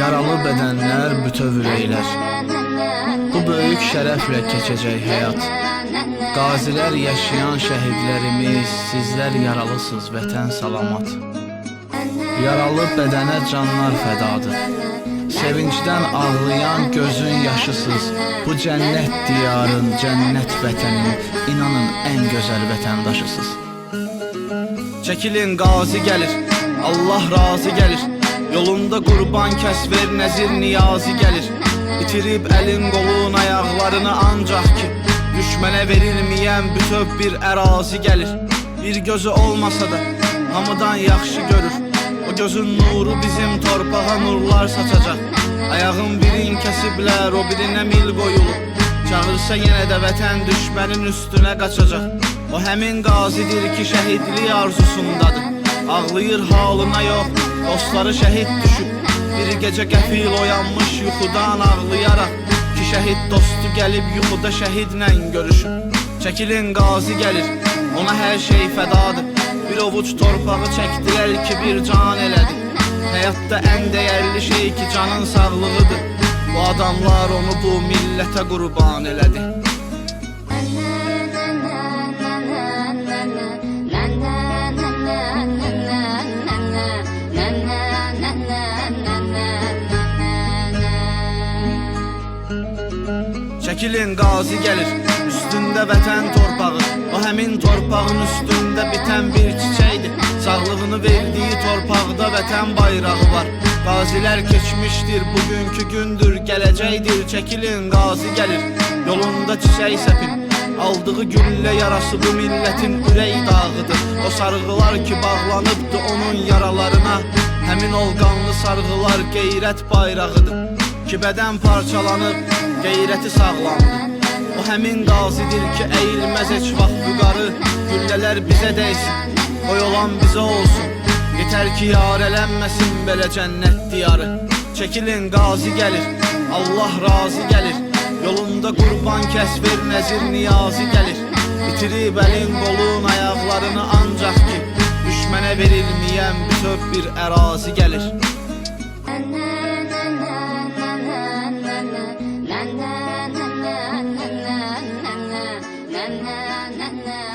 Yaralı bədənlər bütöv ürəklər Bu böyük şərəflə keçəcək həyat. Qazilər yaşayan şəhidlərimiz Sizlər yaralısınız vətən salamat. Yaralı bədənə canlar fədadır Sevincdən ağlayan gözün yaşısız. Bu cənnət diyarın, cənnət vətənin İnanın ən gözəl vətəndaşısınız Çəkilin qazi gəlir, Allah razı gəlir Yolunda qurban kəs ver, nəzir niyazi gəlir İtirib əlin qolun ayaqlarını ancaq ki Düşmənə verilməyən bütöv bir ərazi gəlir Bir gözü olmasa da hamıdan yaxşı görür. O gözün nuru bizim torpağa nurlar saçacaq Ayağın birin kəsiblər, o birinə mil qoyulub Çağırsa yenə də vətən düşmənin üstünə qaçacaq O həmin qazidir ki şəhidlik arzusundadır Ağlayır halına yox, dostları şəhid düşüb Bir gecə qəfil oyanmış yuxudan ağlayaraq Ki şəhid dostu gəlib yuxuda şəhidlə görüşüb Çəkilin qazi gəlir, ona hər şey fədadır Bir ovuc torpağı çəkdilər ki bir can elədi Həyatda ən dəyərli şey ki canın sağlığıdır. Bu adamlar onu bu millətə qurban elədi Çəkilin qazi gəlir Üstündə vətən torpağı. O həmin torpağın üstündə bitən bir çiçəkdir Sağlığını verdiyi torpaqda vətən bayrağı var. Qazilər keçmişdir bugünkü gündür gələcəkdir Çəkilin qazi gəlir Yolunda çiçək səpin Aldığı güllə yarası bu millətin ürək dağıdır. O sarğılar ki bağlanıbdı onun yaralarına. Həmin ol qanlı sarğılar qeyrət bayrağıdır. Ki bədən parçalanıb qeyrəti sağlamdır O həmin qazidir ki əyilməz heç vaxt yuqarı Güllələr bizə dəysin, qoy olan bizə olsun. Yetər ki yar eləməsin belə cənnət diyarı. Çəkilin qazi gəlir, Allah razı gəlir. Yolunda qurban kəs ver nəzir niyazi gəlir. Bitirib əlin qolun ayaqlarını ancaq ki Düşmənə verilməyən bütöv bir ərazi gəlir na na na